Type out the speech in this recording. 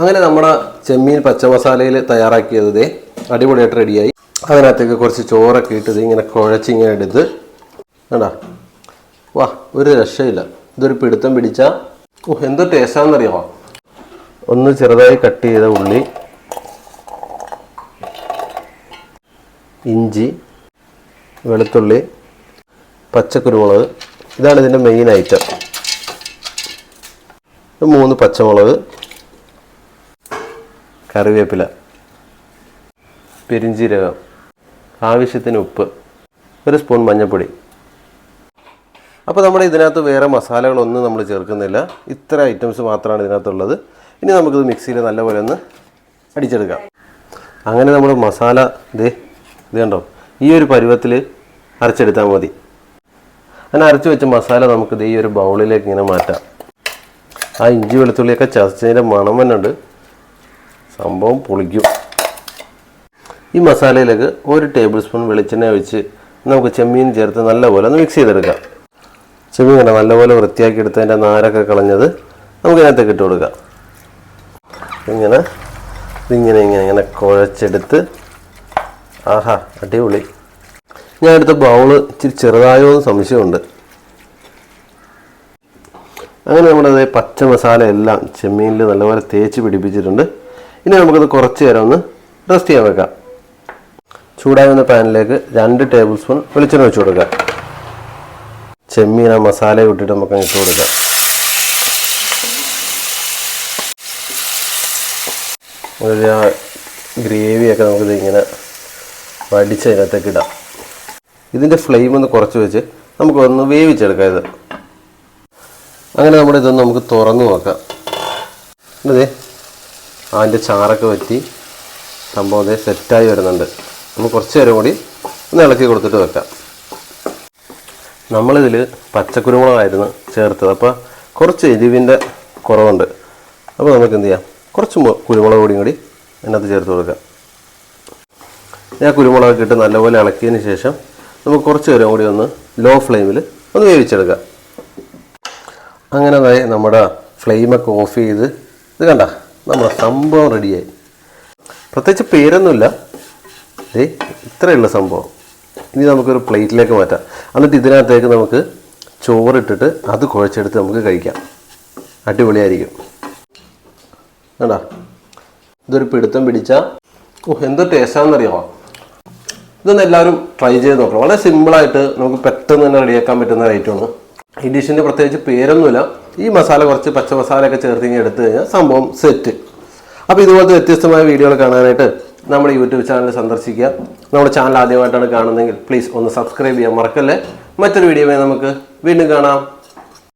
അങ്ങനെ നമ്മുടെ ചെമ്മീൻ പച്ചമസാലയിൽ തയ്യാറാക്കിയത് ദേ അടിപൊളിയായിട്ട് റെഡിയായി. അതിനകത്തേക്ക് കുറച്ച് ചോറൊക്കെ ഇട്ടത് ഇങ്ങനെ കുഴച്ചിങ്ങനെ എടുത്ത് വേണ്ടാ വാ ഒരു രക്ഷയില്ല. ഇതൊരു പിടുത്തം പിടിച്ചാൽ ഓ എന്തോ ടേസ്റ്റാണെന്നറിയാമോ ഒന്ന് ചെറുതായി കട്ട് ചെയ്ത ഉള്ളി ഇഞ്ചി വെളുത്തുള്ളി പച്ചക്കുരുമുളക്. ഇതാണ് ഇതിന്റെ മെയിൻ ഐറ്റം മൂന്ന് പച്ചമുളക്. കറിവേപ്പില പെരിഞ്ചീരകം ആവശ്യത്തിന് ഉപ്പ് ഒരു സ്പൂൺ മഞ്ഞൾപ്പൊടി. അപ്പോൾ നമ്മുടെ ഇതിനകത്ത് വേറെ മസാലകളൊന്നും നമ്മൾ ചേർക്കുന്നില്ല. ഇത്ര ഐറ്റംസ് മാത്രമാണ് ഇതിനകത്തുള്ളത്. ഇനി നമുക്കിത് മിക്സിയിൽ നല്ലപോലെ ഒന്ന് അടിച്ചെടുക്കാം. അങ്ങനെ നമ്മൾ മസാല ഇത് ഇത് കണ്ടോ? ഈ ഒരു പരുവത്തിൽ അരച്ചെടുത്താൽ മതി. അങ്ങനെ അരച്ച് വെച്ച മസാല നമുക്കിത് ഈ ഒരു ബൗളിലേക്ക് ഇങ്ങനെ മാറ്റാം. ആ ഇഞ്ചി വെളുത്തുള്ളിയൊക്കെ ചതച്ചതിന്റെ മണം തന്നെ ഉണ്ട് സംഭവം പൊളിക്കും. ഈ മസാലയിലേക്ക് ഒരു ടേബിൾ സ്പൂൺ വെളിച്ചെണ്ണ ഒഴിച്ച് നമുക്ക് ചെമ്മീൻ ചേർത്ത് നല്ലപോലെ ഒന്ന് മിക്സ് ചെയ്തെടുക്കാം. ചെമ്മീൻ കണ്ട? നല്ലപോലെ വൃത്തിയാക്കി എടുത്തതിന്റെ നാരൊക്കെ കളഞ്ഞത് നമുക്ക് ഇതിനകത്തേക്ക് ഇട്ട് കൊടുക്കാം. ഇങ്ങനെ ഇതിങ്ങനെ ഇങ്ങനെ ഇങ്ങനെ കുഴച്ചെടുത്ത്. ആഹാ അടിപൊളി. ഞാൻ എടുത്ത ബൗൾ ഇച്ചിരി ചെറുതായോ എന്ന് സംശയമുണ്ട്. അങ്ങനെ നമ്മുടെ പച്ച മസാല എല്ലാം ചെമ്മീനിൽ നല്ലപോലെ തേച്ച് പിടിപ്പിച്ചിട്ടുണ്ട്. ഇനി നമുക്കത് കുറച്ച് നേരം ഒന്ന് റെസ്റ്റ് ചെയ്യാൻ വെക്കാം. ചൂടായി വന്ന പാനിലേക്ക് രണ്ട് ടേബിൾ സ്പൂൺ വെളിച്ചെണ്ണ വെച്ച് കൊടുക്കാം ചെമ്മീൻ ആ മസാല ഇട്ടിട്ട് നമുക്ക് ഇട്ട് കൊടുക്കാം. ഒരു ഗ്രേവിയൊക്കെ നമുക്കിത് ഇങ്ങനെ വടിച്ച് അതിനകത്തേക്ക് ഇടാം. ഇതിന്റെ ഫ്ലെയിം ഒന്ന് കുറച്ച് വെച്ച് നമുക്കൊന്ന് വേവിച്ചെടുക്കാം ഇത്. അങ്ങനെ നമ്മുടെ ഇതൊന്ന് നമുക്ക് തുറന്നു നോക്കാം. അതെ അതിന്റെ ചാറൊക്കെ വറ്റി സംഭവം അതേ സെറ്റായി വരുന്നുണ്ട്. നമുക്ക് കുറച്ച് നേരം കൂടി ഒന്ന് ഇളക്കി കൊടുത്തിട്ട് വെക്കാം. നമ്മളിതിൽ പച്ചക്കുരുമുളകായിരുന്നു ചേർത്തത്. അപ്പോൾ കുറച്ച് എരിവിന്റെ കുറവുണ്ട്. അപ്പോൾ നമുക്ക് എന്ത് ചെയ്യാം? കുറച്ച് കുരുമുളക് പൊടിയും കൂടി അതിനകത്ത് ചേർത്ത് കൊടുക്കാം. ഞാൻ കുരുമുളകൊക്കെ ഇട്ട് നല്ലപോലെ ഇളക്കിയതിന് ശേഷം നമുക്ക് കുറച്ച് നേരം കൂടി ഒന്ന് ലോ ഫ്ലെയിമിൽ ഒന്ന് വേവിച്ചെടുക്കാം. അങ്ങനെ നമ്മുടെ ഫ്ലെയിമൊക്കെ ഓഫ് ചെയ്ത് ഇത് കണ്ട? നമ്മുടെ സംഭവം റെഡിയായി. പ്രത്യേകിച്ച് പേരൊന്നുമില്ല. ഏ ഇത്രയുള്ള സംഭവം. ഇനി നമുക്കൊരു പ്ലേറ്റിലേക്ക് മാറ്റാം. എന്നിട്ട് ഇതിനകത്തേക്ക് നമുക്ക് ചോറിട്ടിട്ട് അത് കുഴച്ചെടുത്ത് നമുക്ക് കഴിക്കാം. അടിപൊളിയായിരിക്കും. വേണ്ട ഇതൊരു പിടുത്തം പിടിച്ച ഓ എന്തോ ടേസ്റ്റാണെന്നറിയാമോ? ഇതൊന്ന് എല്ലാവരും ട്രൈ ചെയ്ത് നോക്കണം. വളരെ സിമ്പിളായിട്ട് നമുക്ക് പെട്ടെന്ന് തന്നെ റെഡിയാക്കാൻ പറ്റുന്ന ഐറ്റമാണ്. ഈ ഡിഷിന്റെ പ്രത്യേകിച്ച് പേരൊന്നുമില്ല. ഈ മസാല കുറച്ച് പച്ച മസാലയൊക്കെ ചേർത്ത് ഇങ്ങനെ എടുത്തു കഴിഞ്ഞാൽ സംഭവം സെറ്റ് അപ്പോൾ ഇതുപോലത്തെ വ്യത്യസ്തമായ വീഡിയോകൾ കാണാനായിട്ട് നമ്മുടെ യൂട്യൂബ് ചാനൽ സന്ദർശിക്കുക. നമ്മുടെ ചാനൽ ആദ്യമായിട്ടാണ് കാണുന്നതെങ്കിൽ പ്ലീസ് ഒന്ന് സബ്സ്ക്രൈബ് ചെയ്യാൻ മറക്കല്ലേ. മറ്റൊരു വീഡിയോയുമായി നമുക്ക് വീണ്ടും കാണാം.